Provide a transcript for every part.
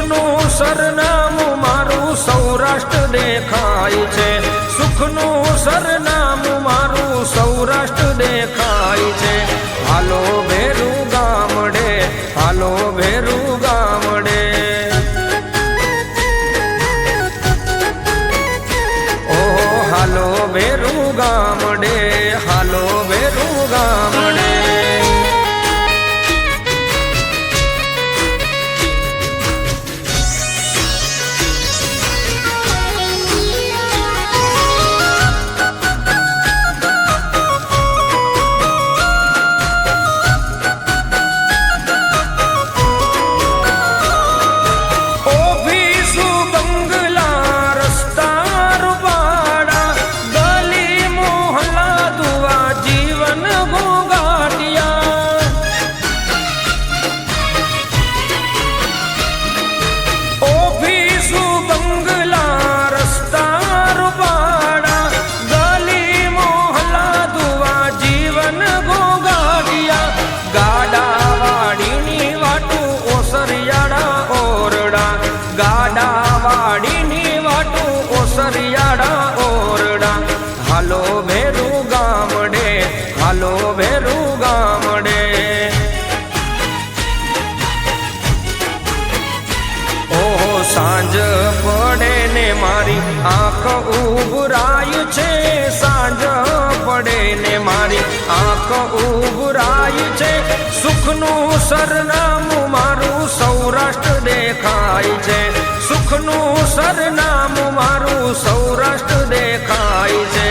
સુખનું સરનામું મારું સૌરાષ્ટ્ર દેખાય છે. સુખનું સરનામું મારું સૌરાષ્ટ્ર દેખાય છે. હાલો ભેરું ગામડે, હાલો ભેરું ગાડા વાડીની વાટું ઓસરિયાડા ઓરડા. હાલો ભેરું ગામડે, હાલો ભેરું ગામડે. ઓહો, સાંજ પડે ને મારી આંખ ઉભરાય છે, સાંજ પડે ને મારી આંખ ઉભરાય છે. સુખનું સરનામું મારું સૌરાષ્ટ્ર દેખાય છે. સુખનું સરનામું મારું સૌરાષ્ટ્ર દેખાય છે.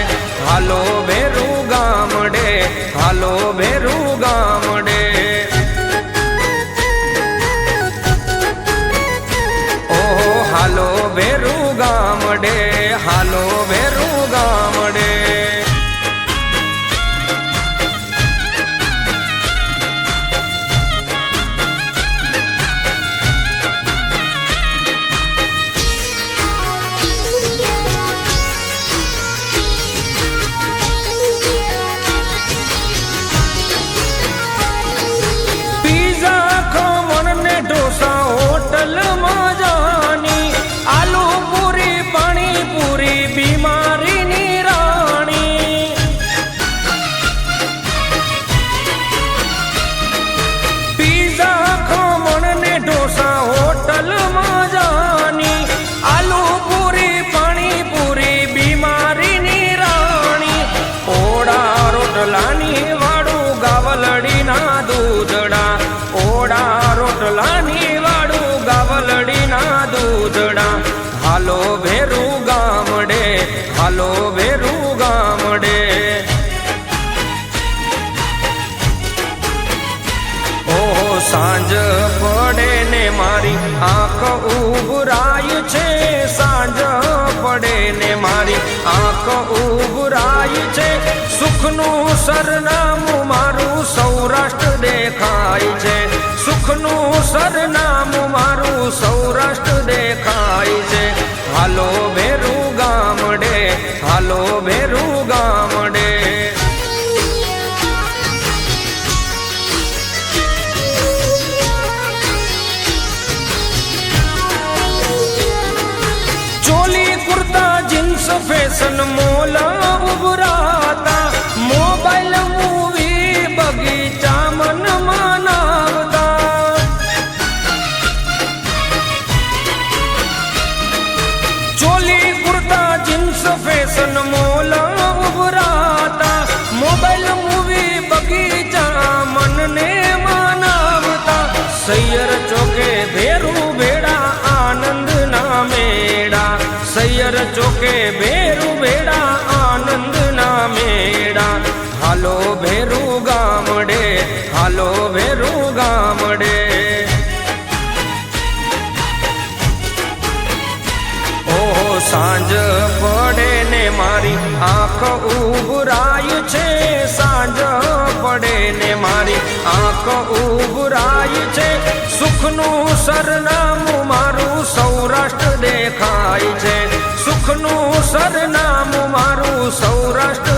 હાલો ભેરું ગામડે, હાલો ભેરું ગામડે. ઓહો, હાલો ભેરું ગામડે, હાલો મારી આંખ ઉભરાય છે, સાંજ પડે ને મારી આંખ ઉભરાય છે. સુખનું સરનામું મારું સૌરાષ્ટ્ર દેખાય છે. સુખનું સરનામું મારું સૌરાષ્ટ્ર દેખાય છે. હાલો જીન્સ ફેશન મોલ ઉભરાતા મોબાઈલ મૂવી બગીચા મન મનાવતા choli kurta jeans fashion mall સૈયર ચોકે ભેરુ ભેડા આનંદ ના મેળા. હાલો ભેરુ ગામડે, હાલો ભેરુ ગામડે. ઓહો, સાંજ પડે ને મારી આંખ ઉભરાય છે. સાંજ પડે ને મારી આંખ ઉભરાય છે. સુખનું સરનામું મારું સૌરાષ્ટ્ર દેખાય છે. સુખનું સરનામું મારું સૌરાષ્ટ્ર